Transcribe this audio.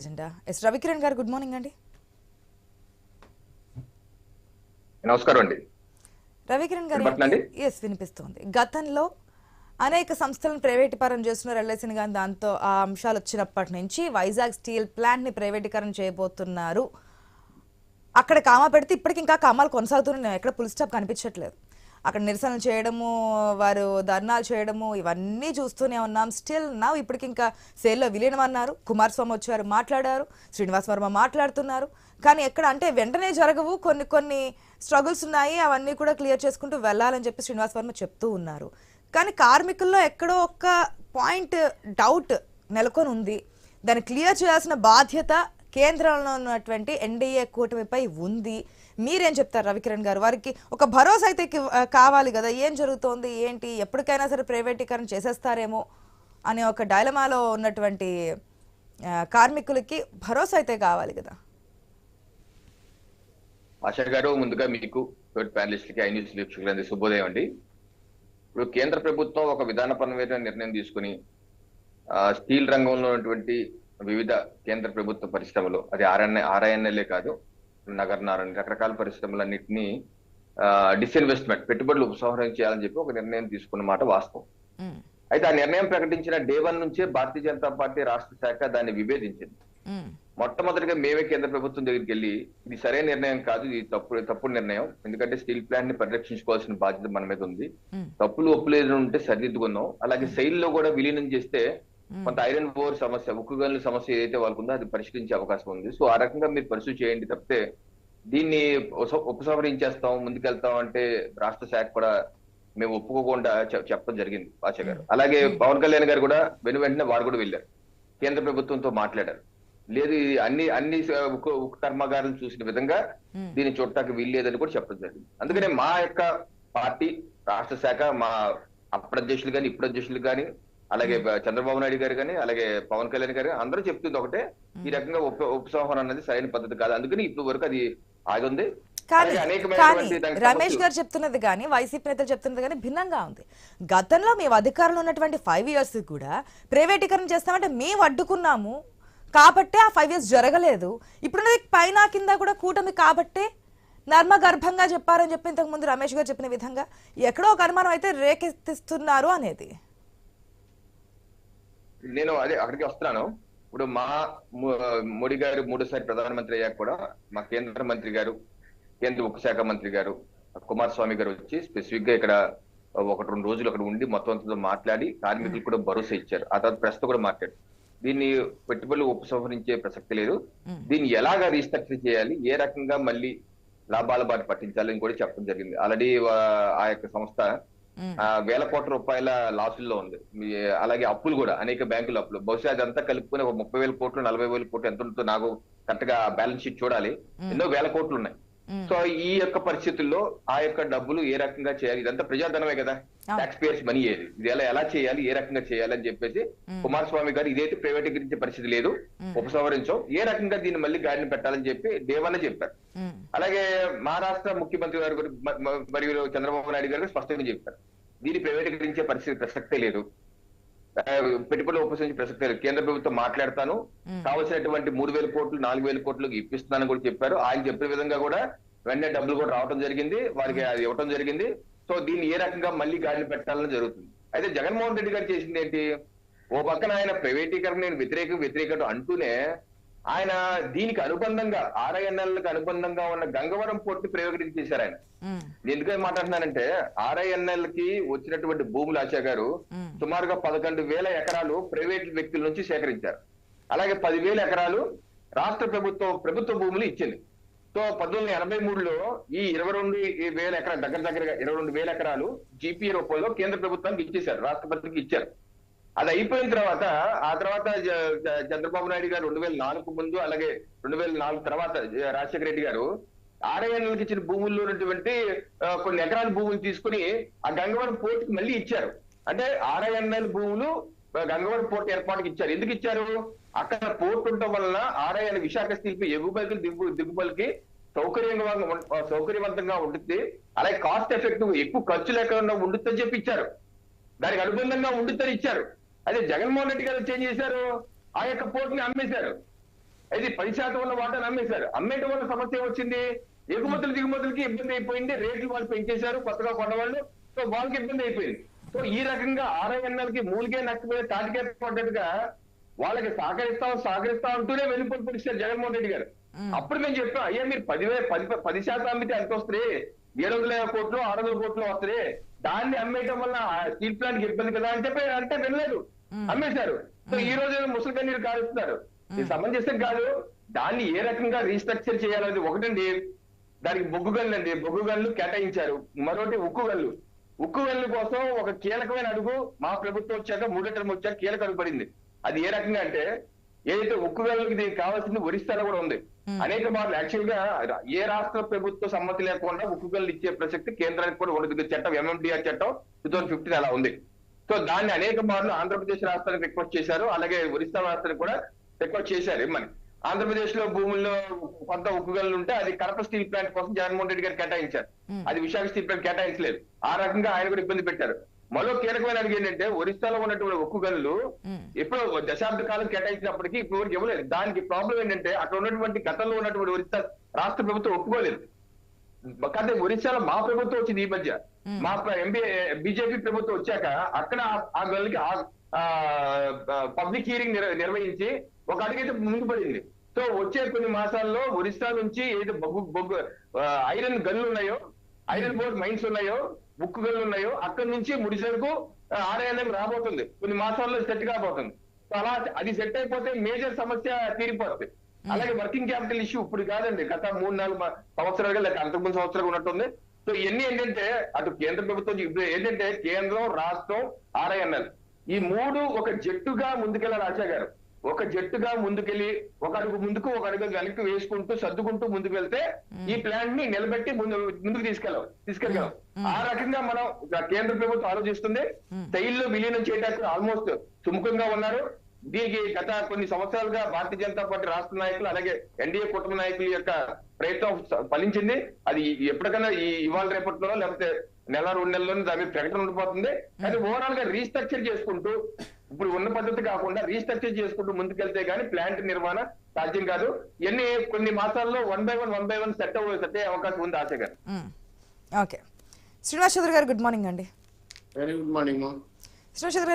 Agenda yes Ravikiran గారు good morning అండి. నమస్కారం అండి. రవికిరణ్ గారు? ఎస్ వినిపిస్తుంది. గతంలో అనేక సంస్థలను ప్రైవేటీకరణ చేస్తున్నారు ఎల్ఐసిని కానీ దాంతో ఆ అంశాలు వచ్చినప్పటి నుంచి వైజాగ్ స్టీల్ ప్లాంట్ని ప్రైవేటీకరణ చేయబోతున్నారు. అక్కడ కామా పెడితే ఇప్పటికి ఇంకా కామాలు కొనసాగుతున్నాయి. ఎక్కడ పుల్ స్టాప్ కనిపించట్లేదు. అక్కడ నిరసనలు చేయడము వారు ధర్నాలు చేయడము ఇవన్నీ చూస్తూనే ఉన్నాం. స్టిల్ నా ఇప్పటికి ఇంకా సేల్లో విలీనం అన్నారు కుమారస్వామి వచ్చారు మాట్లాడారు. శ్రీనివాస్ వర్మ మాట్లాడుతున్నారు. కానీ ఎక్కడ అంటే వెంటనే జరగవు. కొన్ని కొన్ని స్ట్రగుల్స్ ఉన్నాయి. అవన్నీ కూడా క్లియర్ చేసుకుంటూ వెళ్ళాలని చెప్పి శ్రీనివాస్ వర్మ చెప్తూ ఉన్నారు. కానీ కార్మికుల్లో ఎక్కడో ఒక్క పాయింట్ డౌట్ నెలకొని ఉంది. దాన్ని క్లియర్ చేయాల్సిన బాధ్యత కేంద్రంలో ఉన్నటువంటి ఎన్డీఏ కూటమిపై ఉంది. మీరేం చెప్తారు రవికిరణ్ గారు. వారికి ఒక భరోసా అయితే కావాలి కదా. ఏం జరుగుతోంది? ఏంటి? ఎప్పటికైనా సరే ప్రైవేటీకరణ చేసేస్తారేమో అనే ఒక డైలమాలో ఉన్నటువంటి కార్మికులకి భరోసా అయితే కావాలి కదా. ఆశా గారు ముందుగా మీకు తోటి ప్యానలిస్ట్లకి ఐ న్యూస్ వీక్షకులందరి శుభోదయం అండి. ఇప్పుడు కేంద్ర ప్రభుత్వం ఒక విధానపరమైన నిర్ణయం తీసుకుని స్టీల్ రంగంలో ఉన్నటువంటి వివిధ కేంద్ర ప్రభుత్వ పరిశ్రమలు అది ఆర్ఎన్ఏ ఆర్ఐఎన్ఎల్ఏ కాదు నగర్ నారాయణ రకరకాల పరిశ్రమలన్నింటినీ డిస్ఇన్వెస్ట్మెంట్ పెట్టుబడులు ఉపసంహరణ చేయాలని చెప్పి ఒక నిర్ణయం తీసుకున్న మాట వాస్తవం. అయితే ఆ నిర్ణయం ప్రకటించిన డే వన్ నుంచే భారతీయ జనతా పార్టీ రాష్ట్ర శాఖ దాన్ని విభేదించింది. మొట్టమొదటిగా మేమే కేంద్ర ప్రభుత్వం దగ్గరికి వెళ్ళి ఇది సరైన నిర్ణయం కాదు ఇది తప్పు తప్పుడు నిర్ణయం. ఎందుకంటే స్టీల్ ప్లాంట్ని పరిరక్షించుకోవాల్సిన బాధ్యత మన మీద ఉంది. తప్పులు ఒప్పులు ఏదైనా ఉంటే సరిదిద్దుకుందాం. అలాగే శైలి లో కూడా విలీనం చేస్తే కొంత ఐరన్ ఓర్ సమస్య ఉక్కు గనుల సమస్య ఏదైతే వాళ్ళకు ఉందో అది పరిష్కరించే అవకాశం ఉంది. సో ఆ రకంగా మీరు పరిశీలి చేయండి తప్పితే దీన్ని ఉపస- ఉపసంహరించేస్తాం ముందుకెళ్తాం అంటే రాష్ట్ర శాఖ కూడా మేము ఒప్పుకోకుండా చెప్పడం జరిగింది ఆశ గారు. అలాగే పవన్ కళ్యాణ్ గారు కూడా వెను వెంటనే వారు కూడా వెళ్ళారు. కేంద్ర ప్రభుత్వంతో మాట్లాడారు. లేదు అన్ని అన్ని కర్మాగారాలు చూసిన విధంగా దీన్ని చూడటానికి వీల్లేదని కూడా చెప్పడం జరిగింది. అందుకనే మా యొక్క పార్టీ రాష్ట్ర శాఖ మా అప్పుడు అధ్యక్షులు కానీ ఇప్పుడు అధ్యక్షులు కానీ అలాగే చంద్రబాబు నాయుడు గారు కానీ అలాగే పవన్ కళ్యాణ్ గారు అందరూ చెప్తుంది ఒకటే ఈ రకంగా ఉప ఉపసంహరణ అనేది సరైన పద్ధతి కాదు. అందుకని ఇప్పుడు వరకు అది ఆగుంది కానీ కానీ రమేష్ గారు చెప్తున్నది కానీ వైసీపీ నేతలు చెప్తున్నది కానీ భిన్నంగా ఉంది. గతంలో మేము అధికారంలో ఉన్నటువంటి ఫైవ్ ఇయర్స్ కూడా ప్రైవేటీకరణ చేస్తామంటే మేము అడ్డుకున్నాము. కాబట్టే ఆ ఫైవ్ ఇయర్స్ జరగలేదు. ఇప్పుడున్నది పైన కింద కూడా కూటమి కాబట్టే నర్మ గర్భంగా చెప్పారని చెప్పి ఇంతకు ముందు రమేష్ గారు చెప్పిన విధంగా ఎక్కడో ఒక అనుమానం అయితే రేకెత్తిస్తున్నారు అనేది. నేను అదే అక్కడికి వస్తున్నాను. ఇప్పుడు మా మోడీ గారు మూడోసారి ప్రధానమంత్రి అయ్యాక కూడా మా కేంద్ర మంత్రి గారు కేంద్ర ఉక్కు శాఖ మంత్రి గారు కుమారస్వామి గారు వచ్చి స్పెసిఫిక్గా ఇక్కడ ఒకటి రెండు రోజులు అక్కడ ఉండి మొత్తం అంతా మాట్లాడి కార్మికులకు కూడా భరోసా ఇచ్చారు. ఆ తర్వాత ప్రెస్తో కూడా మాట్లాడారు. దీన్ని పెట్టుబడులు ఉపసంహరించే ప్రసక్తి లేదు. దీన్ని ఎలాగా రీస్ట్రక్చర్ చేయాలి? ఏ రకంగా మళ్ళీ లాభాల బాట పట్టించాలని కూడా చెప్పడం జరిగింది. ఆల్రెడీ ఆ యొక్క సంస్థ వేల కోట్ల రూపాయల లాసుల్లో ఉంది. అలాగే అప్పులు కూడా అనేక బ్యాంకుల అప్పులు. బహుశా అదంతా కలుపుకొని ఒక ముప్పై వేల కోట్లు నలభై వేల కోట్లు ఎంత ఉంటుందో నాకు కరెక్ట్గా బ్యాలెన్స్ షీట్ చూడాలి. ఎన్నో వేల కోట్లు ఉన్నాయి. సో ఈ యొక్క పరిస్థితుల్లో ఆ యొక్క డబ్బులు ఏ రకంగా చేయాలి? ఇదంతా ప్రజాధనమే కదా. ట్యాక్స్ పేయర్స్ మనీ ఏది? ఇది ఎలా ఎలా చేయాలి? ఏ రకంగా చేయాలి అని చెప్పేసి. కుమారస్వామి గారు ఇదైతే ప్రైవేటీకరించే పరిస్థితి లేదు. ఉపసంహరించం. ఏ రకంగా దీన్ని మళ్ళీ గాడిని పెట్టాలని చెప్పి దేవన్న చెప్పారు. అలాగే మహారాష్ట్ర ముఖ్యమంత్రి గారు మరియు చంద్రబాబు నాయుడు గారు స్పష్టంగా చెప్పారు. దీన్ని ప్రైవేటీకరించే పరిస్థితి ప్రసక్తే లేదు. పెట్టుబడులు ఉపసంహరించే ప్రసక్తే లేదు. కేంద్ర ప్రభుత్వం మాట్లాడతాను. కావలసినటువంటి మూడు వేల కోట్లు నాలుగు వేల కోట్లకు ఇప్పిస్తున్నానని కూడా చెప్పారు. ఆయన చెప్పిన విధంగా కూడా వెంటనే డబ్బులు కూడా రావడం జరిగింది. వారికి అది ఇవ్వడం జరిగింది. సో దీన్ని ఏ రకంగా మళ్ళీ గాడిని పెట్టాలని జరుగుతుంది. అయితే జగన్మోహన్ రెడ్డి గారు చేసింది ఏంటి? ఓ పక్కన ఆయన ప్రైవేటీకరణ నేను వ్యతిరేకం వ్యతిరేకం అంటూనే ఆయన దీనికి అనుబంధంగా ఆర్ఐఎన్ఎల్కి అనుబంధంగా ఉన్న గంగవరం పోర్టు ప్రైవేటీకరించేశారు ఆయన మ్మ్. నేను ఎందుకని మాట్లాడుతున్నానంటే ఆర్ఐఎన్ఎల్కి వచ్చినటువంటి భూములు ఆశా గారు. సుమారుగా పదకొండు వేల ఎకరాలు ప్రైవేట్ వ్యక్తుల నుంచి సేకరించారు అలాగే పదివేల ఎకరాలు రాష్ట్ర ప్రభుత్వం ప్రభుత్వ భూములు ఇచ్చింది సో పంతొమ్మిది వందల ఎనభై మూడులో ఈ ఇరవై రెండు వేల ఎకరాలు దగ్గర దగ్గరగా ఇరవై రెండు వేల ఎకరాలు జీపీఏ రూపంలో కేంద్ర ప్రభుత్వానికి ఇచ్చేశారు రాష్ట్రపతికి ఇచ్చారు అది అయిపోయిన తర్వాత ఆ తర్వాత చంద్రబాబు నాయుడు గారు రెండు వేల నాలుగు ముందు అలాగే రెండు వేల నాలుగు తర్వాత రాజశేఖర రెడ్డి గారు ఆర్ఐఎన్ఎల్కి ఇచ్చిన భూముల్లో ఉన్నటువంటి కొన్ని ఎకరాల భూములు తీసుకుని ఆ గంగవరం పోర్టుకి మళ్ళీ ఇచ్చారు. అంటే ఆర్ఐఎన్ఎల్ భూములు గంగవరం పోర్ట్ ఏర్పాటుకి ఇచ్చారు. ఎందుకు ఇచ్చారు? అక్కడ పోర్ట్ ఉండటం వలన ఆర్ఐఎన్ విశాఖ శిల్పి ఎగుబలికి దిగు దిగుబలికి సౌకర్యంగా సౌకర్యవంతంగా ఉంటుంది అలాగే కాస్ట్ ఎఫెక్టివ్ ఎక్కువ ఖర్చు లేకుండా ఉండుతుందని చెప్పి ఇచ్చారు. దానికి అనుబంధంగా ఉండుతని ఇచ్చారు. అదే జగన్మోహన్ రెడ్డి గారు వచ్చి ఏం చేశారు? ఆ యొక్క పోర్టుని అమ్మేశారు. అయితే పది శాతం ఉన్న వాటాను అమ్మేశారు. అమ్మేయటం వల్ల సమస్య వచ్చింది ఎగుమతులు దిగుమతులకి ఇబ్బంది అయిపోయింది. రేట్లు వాళ్ళు పెంచేశారు కొత్తగా కొన్నవాళ్ళు. సో వాళ్ళకి ఇబ్బంది అయిపోయింది. సో ఈ రకంగా ఆర్ఐఎన్ఎల్కి మూలిగే నష్టపోయే తాటికే పడ్డట్టుగా వాళ్ళకి సహకరిస్తాం సహకరిస్తాం అంటూనే వెళ్ళిపోయి పిలిచారు జగన్మోహన్ రెడ్డి గారు. అప్పుడు మేము చెప్పాం అయ్యా మీరు పదివే పది పది శాతం అమ్మితే ఎంత వస్తుంది? ఏడు వందల యాభై కోట్లు ఆరు వందల కోట్లు వస్తుంది. దాన్ని అమ్మేయటం వల్ల స్టీల్ ప్లాంట్ ఇబ్బంది కదా అని చెప్పి అంటే వినలేదు. అమ్మేశారు. సో ఈ రోజు ముసలి కన్నీరు కారుస్తున్నారు. సమంజసం కాదు దాన్ని ఏ రకంగా రీస్ట్రక్చర్ చేయాలనేది ఒకటండి. దానికి బొగ్గు గన్లు అండి. బొగ్గు గన్లు కేటాయించారు. మరొకటి ఉక్కు గన్లు. ఉక్కు గన్లు కోసం ఒక కీలకమైన అడుగు మా ప్రభుత్వం వచ్చాక మూడో టర్మ్ వచ్చాక కీలక అడుగు పడింది. అది ఏ రకంగా అంటే ఏదైతే ఉక్కు గన్లకి దీనికి కావాల్సింది ఒరిస్సాలో కూడా ఉంది. అనేక మార్లు యాక్చువల్గా ఏ రాష్ట్ర ప్రభుత్వ సమ్మతి లేకుండా ఉక్కు గన్లు ఇచ్చే ప్రసక్తి కేంద్రానికి కూడా ఉండదు. చట్టం ఎంఎండిఆర్ చట్టం టూ థౌసండ్ ఫిఫ్టీన్ అలా ఉంది. సో దాన్ని అనేక మార్లు ఆంధ్రప్రదేశ్ రాష్ట్రానికి రిక్వెస్ట్ చేశారు. అలాగే ఒరిస్సా రాష్ట్రానికి కూడా రిక్వెస్ట్ చేశారు. ఇమ్మని ఆంధ్రప్రదేశ్లో భూముల్లో కొంత ఉక్కు గనులు ఉంటే అది కడప స్టీల్ ప్లాంట్ కోసం జగన్మోహన్ రెడ్డి గారు కేటాయించారు. అది విశాఖ స్టీల్ ప్లాంట్ కేటాయించలేదు. ఆ రకంగా ఆయన కూడా ఇబ్బంది పెట్టారు. మరో కీలకమైన అడిగి ఏంటంటే ఒరిస్సాలో ఉన్నటువంటి ఉక్కు గనులు ఎప్పుడో దశాబ్ద కాలం కేటాయించినప్పటికీ ఇప్పుడు వరకు ఇవ్వలేదు. దానికి ప్రాబ్లం ఏంటంటే అక్కడ ఉన్నటువంటి గతంలో ఉన్నటువంటి ఒరిస్సా రాష్ట్ర ప్రభుత్వం ఒప్పుకోలేదు. కానీ ఒరిస్సాలో మా ప్రభుత్వం వచ్చింది ఈ మధ్య. మా ఎంబీ బీజేపీ ప్రభుత్వం వచ్చాక అక్కడ ఆ- ఆ గల్కి పబ్లిక్ హీరింగ్ నిర్వహించి ఒక అడుగైతే ముందు పడింది. సో వచ్చే కొన్ని మాసాల్లో ఒరిస్సా నుంచి ఏదో బొగ్గు బొగ్గు ఐరన్ గన్లు ఉన్నాయో ఐరన్ బోర్డ్ మైన్స్ ఉన్నాయో ఉక్కు గన్లు ఉన్నాయో అక్కడి నుంచి ముడిసరుకు ఆర్ఐఎన్ఎం రాబోతుంది. కొన్ని మాసాల్లో సెట్ కాబోతుంది. సో అలా అది సెట్ అయిపోతే మేజర్ సమస్య తీరిపోతుంది అలాగే వర్కింగ్ క్యాపిటల్ ఇష్యూ ఇప్పుడు కాదండి. గత మూడు నాలుగు సంవత్సరాలుగా లేక అంతకుముందు సంవత్సరాలు ఉన్నట్టుంది. సో ఇవన్నీ ఏంటంటే అటు కేంద్ర ప్రభుత్వం ఇప్పుడు ఏంటంటే కేంద్రం రాష్ట్రం ఆర్ఐఎన్ఎల్ ఈ మూడు ఒక జట్టుగా ముందుకెళ్ళాలి ఆశా గారు. ఒక జట్టుగా ముందుకెళ్ళి ఒక అడుగు ముందుకు ఒక అడుగు వెనక్కి వేసుకుంటూ సర్దుకుంటూ ముందుకు వెళ్తే ఈ ప్లాన్ని నిలబెట్టి ముందు ముందుకు తీసుకెళ్ళాం తీసుకెళ్ళగలం ఆ రకంగా మనం కేంద్ర ప్రభుత్వం ఆలోచిస్తుంది. శైలిలో విలీనం చేయడానికి ఆల్మోస్ట్ సుముఖంగా ఉన్నారు. దీనికి గత కొన్ని సంవత్సరాలుగా భారతీయ జనతా పార్టీ రాష్ట్ర నాయకులు అలాగే ఎన్డీఏ కుటుంబ నాయకుల యొక్క ప్రయత్నం ఫలించింది. అది ఎప్పటికైనా ఈ ఇవాళ రేపట్లో లేకపోతే నెల రెండు నెలల్లోనే దాని ప్రకటన ఉండిపోతుంది. కానీ ఓవరాల్గా రీస్ట్రక్చర్ చేసుకుంటూ ఇప్పుడు ఉన్న పద్ధతి కాకుండా రీస్ట్రక్చర్ చేసుకుంటూ ముందుకెళ్తే గానీ ప్లాంట్ నిర్మాణ సాధ్యం కాదు. ఎన్ని కొన్ని మాసాల్లో one by one one by one set అవ్వ సెట్ అవకాశం ఉంది ఆశ గారు. ఓకే. శ్రీనివాస్ చౌదరి గారు గుడ్ మార్నింగ్ అండి. Very good morning Srinivas Chowdary